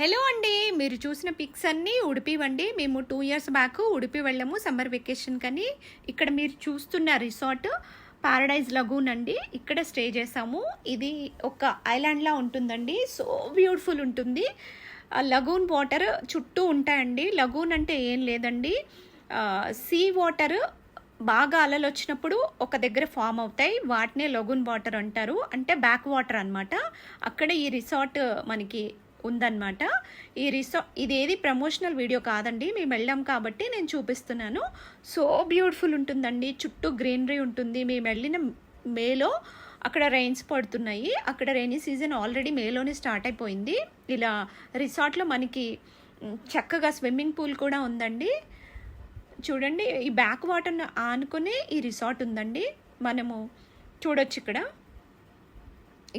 Hello అండి మీరు చూసిన పిక్స్ అన్నీ ఉడిపివండి మేము టూ ఇయర్స్ బ్యాక్ ఉడిపి వెళ్ళాము సమ్మర్ వెకేషన్ కని. ఇక్కడ మీరు చూస్తున్న రిసార్ట్ పారడైజ్ లగూన్ అండి. ఇక్కడ స్టే చేసాము. ఇది ఒక ఐలాండ్లా ఉంటుందండి. సో బ్యూటిఫుల్ ఉంటుంది. లగూన్ వాటర్ చుట్టూ ఉంటాయండి. లగూన్ అంటే ఏం లేదండి. సీ వాటర్ బాగా అలలు వచ్చినప్పుడు ఒక దగ్గర ఫామ్ అవుతాయి. వాటినే లగూన్ వాటర్ అంటారు. అంటే బ్యాక్ వాటర్ అనమాట అక్కడ ఈ రిసార్ట్ మనకి ఉందన్నమాట. ఈ రిసార్ట్ ఇది ఏది ప్రమోషనల్ వీడియో కాదండి మేము వెళ్ళాం కాబట్టి నేను చూపిస్తున్నాను. సో బ్యూటిఫుల్ ఉంటుందండి చుట్టూ గ్రీనరీ ఉంటుంది. మేము వెళ్ళిన మేలో అక్కడ రైన్స్ పడుతున్నాయి. అక్కడ రెయినీ సీజన్ ఆల్రెడీ మేలోనే స్టార్ట్ అయిపోయింది. ఇలా రిసార్ట్లో మనకి చక్కగా స్విమ్మింగ్ పూల్ కూడా ఉందండి. చూడండి ఈ బ్యాక్ వాటర్ని ఆనుకునే ఈ రిసార్ట్ ఉందండి. మనము చూడొచ్చు ఇక్కడ.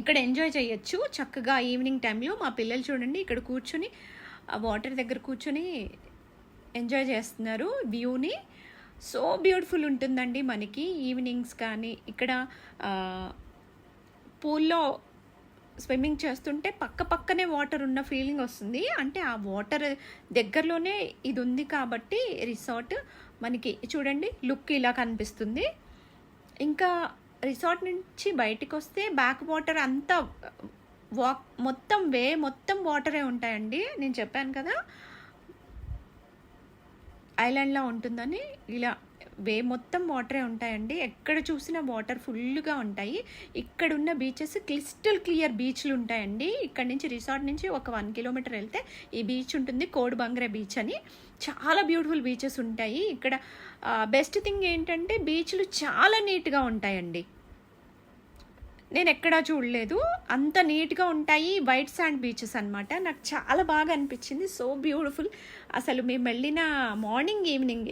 ఇక్కడ ఎంజాయ్ చేయొచ్చు. చక్కగా ఈవినింగ్ టైంలో మా పిల్లలు చూడండి ఇక్కడ కూర్చొని ఆ వాటర్ దగ్గర కూర్చొని ఎంజాయ్ చేస్తున్నారు వ్యూని. సో బ్యూటిఫుల్ ఉంటుందండి మనకి ఈవినింగ్స్ కానీ. ఇక్కడ పూల్లో స్విమ్మింగ్ చేస్తుంటే పక్క పక్కనే వాటర్ ఉన్న ఫీలింగ్ వస్తుంది. అంటే ఆ వాటర్ దగ్గరలోనే ఇది ఉంది కాబట్టి రిసార్ట్ మనకి చూడండి లుక్ ఇలా కనిపిస్తుంది. ఇంకా రిసార్ట్ నుంచి బయటకు వస్తే బ్యాక్ వాటర్ అంతా వాక్ మొత్తం వే మొత్తం వాటరే ఉంటాయండి. నేను చెప్పాను కదా. ఐలాండ్లా ఉంటుందని ఇలా వే మొత్తం వాటరే ఉంటాయండి. ఎక్కడ చూసినా వాటర్ ఫుల్గా ఉంటాయి. ఇక్కడ ఉన్న బీచెస్ క్రిస్టల్ క్లియర్ బీచ్లు ఉంటాయండి. ఇక్కడ నుంచి రిసార్ట్ నుంచి ఒక వన్ కిలోమీటర్ వెళ్తే ఈ బీచ్ ఉంటుంది కోడ్ బంగ్రా బీచ్ అని. చాలా బ్యూటిఫుల్ బీచెస్ ఉంటాయి. ఇక్కడ బెస్ట్ థింగ్ ఏంటంటే బీచ్లు చాలా నీట్గా ఉంటాయండి. నేను ఎక్కడా చూడలేదు. అంత నీట్గా ఉంటాయి వైట్ శాండ్ బీచెస్ అనమాట నాకు చాలా బాగా అనిపించింది. So beautiful. అసలు మేము వెళ్ళిన మార్నింగ్ ఈవినింగ్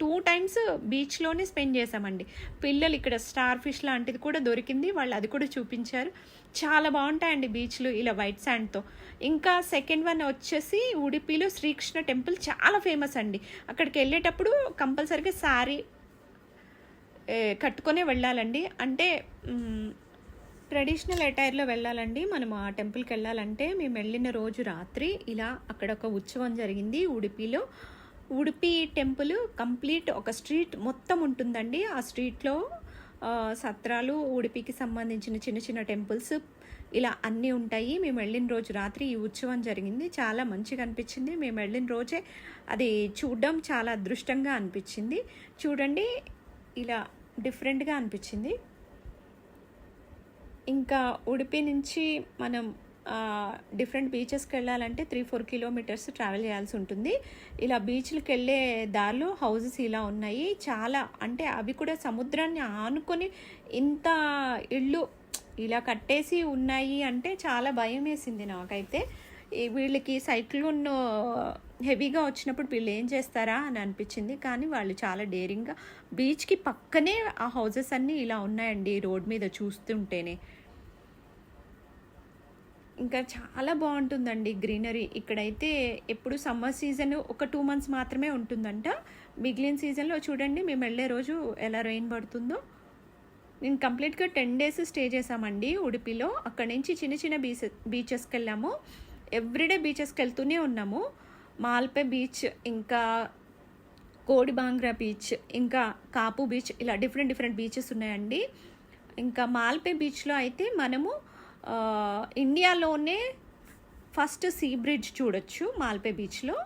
టూ టైమ్స్ బీచ్లోనే స్పెండ్ చేసామండి పిల్లలు ఇక్కడ స్టార్ ఫిష్ లాంటిది కూడా దొరికింది. వాళ్ళు అది కూడా చూపించారు. చాలా బాగుంటాయండి బీచ్లు ఇలా వైట్ శాండ్తో ఇంకా సెకండ్ వన్ వచ్చేసి ఉడిపిలో శ్రీకృష్ణ టెంపుల్ చాలా ఫేమస్ అండి. అక్కడికి వెళ్ళేటప్పుడు కంపల్సరీగా శారీ కట్టుకొనే వెళ్ళాలండి. అంటే ట్రెడిషనల్ అటైర్లో వెళ్ళాలండి. మనం ఆ టెంపుల్కి వెళ్ళాలంటే మేము వెళ్ళిన రోజు రాత్రి ఇలా అక్కడ ఒక ఉత్సవం జరిగింది ఉడిపిలో. ఉడిపి టెంపుల్ కంప్లీట్ ఒక స్ట్రీట్ మొత్తం ఉంటుందండి. ఆ స్ట్రీట్లో సత్రాలు ఉడిపికి సంబంధించిన చిన్న చిన్న టెంపుల్స్ ఇలా అన్నీ ఉంటాయి. మేము వెళ్ళిన రోజు రాత్రి ఈ ఉత్సవం జరిగింది. చాలా మంచిగా అనిపించింది. మేము వెళ్ళిన రోజే అది చూడడం చాలా అదృష్టంగా అనిపించింది. చూడండి ఇలా డిఫరెంట్గా అనిపించింది. ఇంకా ఉడిపి నుంచి మనం డిఫరెంట్ బీచెస్కి వెళ్ళాలంటే త్రీ ఫోర్ కిలోమీటర్స్ ట్రావెల్ చేయాల్సి ఉంటుంది. ఇలా బీచ్లకు వెళ్ళే దారిలో హౌజెస్ ఇలా ఉన్నాయి. చాలా అంటే అవి కూడా సముద్రాన్ని ఆనుకొని ఇంత ఇళ్ళు ఇలా కట్టేసి ఉన్నాయి అంటే చాలా భయం వేసింది నాకైతే. వీళ్ళకి సైక్లోన్ హెవీగా వచ్చినప్పుడు వీళ్ళు ఏం చేస్తారా అని అనిపించింది. కానీ వాళ్ళు చాలా డేరింగ్గా బీచ్కి పక్కనే ఆ హౌజెస్ అన్నీ ఇలా ఉన్నాయండి రోడ్ మీద చూస్తుంటేనే. ఇంకా చాలా బాగుంటుందండి గ్రీనరీ. ఇక్కడైతే ఎప్పుడు సమ్మర్ సీజన్ ఒక టూ మంత్స్ మాత్రమే ఉంటుందంట. మిగిలిన సీజన్లో చూడండి మేము వెళ్ళే రోజు ఎలా రెయిన్ పడుతుందో. నేను కంప్లీట్గా టెన్ డేస్ స్టే చేసామండి ఉడిపిలో. అక్కడ నుంచి చిన్న చిన్న బీచ్ బీచెస్కి వెళ్ళాము ఎవ్రీడే బీచెస్కి వెళ్తూనే ఉన్నాము. మాల్పే బీచ్ ఇంకా కోడి బాంగ్రా బీచ్ ఇంకా కాపు బీచ్ ఇలా డిఫరెంట్ డిఫరెంట్ బీచెస్ ఉన్నాయండి. ఇంకా మాల్పే బీచ్లో అయితే మనము ఇండియాలోనే ఫస్ట్ సీ బ్రిడ్జ్ చూడొచ్చు మాల్పే బీచ్లో.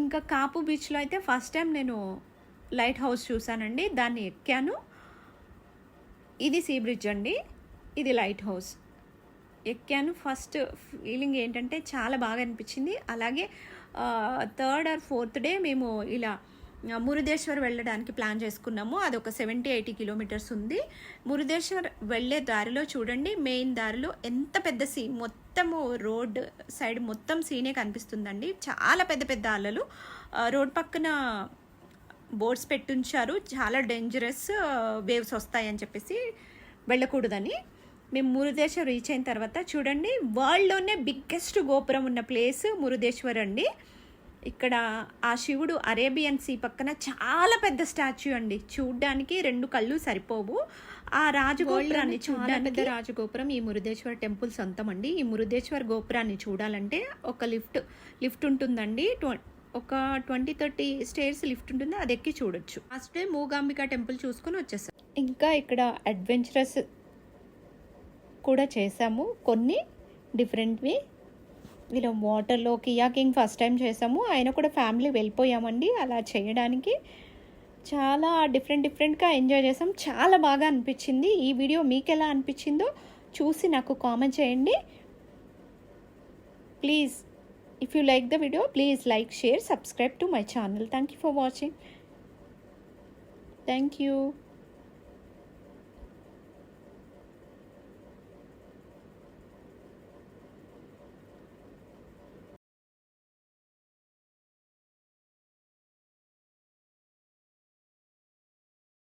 ఇంకా కాపు బీచ్లో అయితే ఫస్ట్ టైం నేను లైట్ హౌస్ చూశానండి దాన్ని ఎక్కాను. ఇది సీ బ్రిడ్జ్ అండి ఇది లైట్ హౌస్. ఎక్కాను ఫస్ట్ ఫీలింగ్ ఏంటంటే చాలా బాగా అనిపించింది. అలాగే థర్డ్ ఆర్ ఫోర్త్ డే మేము ఇలా మురుదేశ్వర్ వెళ్ళడానికి ప్లాన్ చేసుకున్నాము. అది ఒక సెవెంటీ ఎయిటీ కిలోమీటర్స్ ఉంది. మురుదేశ్వర్ వెళ్ళే దారిలో చూడండి మెయిన్ దారిలో ఎంత పెద్ద సీన్ మొత్తము రోడ్ సైడ్ మొత్తం సీనే కనిపిస్తుందండి. చాలా పెద్ద పెద్ద అలలు. రోడ్ పక్కన బోర్డ్స్ పెట్టుంచారు. చాలా డేంజరస్ వేవ్స్ వస్తాయని చెప్పేసి వెళ్ళకూడదని. మేము మురుదేశ్వర్ రీచ్ అయిన తర్వాత చూడండి వరల్డ్లోనే బిగ్గెస్ట్ గోపురం ఉన్న ప్లేస్ మురుదేశ్వర్ అండి. ఇక్కడ ఆ శివుడు అరేబియన్ సీ పక్కన చాలా పెద్ద స్టాచ్యూ అండి. చూడ్డానికి రెండు కళ్ళు సరిపోవు. ఆ రాజగోపురాన్ని చూడడానికి పెద్ద రాజగోపురం ఈ మురుదేశ్వర టెంపుల్ సొంతం అండి. ఈ మురుదేశ్వర గోపురాన్ని చూడాలంటే ఒక లిఫ్ట్ లిఫ్ట్ ఉంటుందండి. ట్వ- ఒక ట్వంటీ థర్టీ స్టేర్స్ లిఫ్ట్ ఉంటుంది. అది ఎక్కి చూడొచ్చు. ఫస్ట్ డే మూగాంబిక టెంపుల్ చూసుకొని వచ్చేసాం. ఇంకా ఇక్కడ అడ్వెంచరస్ కూడా చేసాము. కొన్ని డిఫరెంట్వి. ఇలా వాటర్లో కియాకింగ్ ఫస్ట్ టైం చేసాము. ఆయన కూడా ఫ్యామిలీ వెళ్ళిపోయామండి అలా చేయడానికి. చాలా డిఫరెంట్ డిఫరెంట్గా ఎంజాయ్ చేసాం. చాలా బాగా అనిపించింది. ఈ వీడియో మీకు ఎలా అనిపించిందో చూసి నాకు కామెంట్ చేయండి. Please if you like the video please like share subscribe to my channel thank you for watching thank you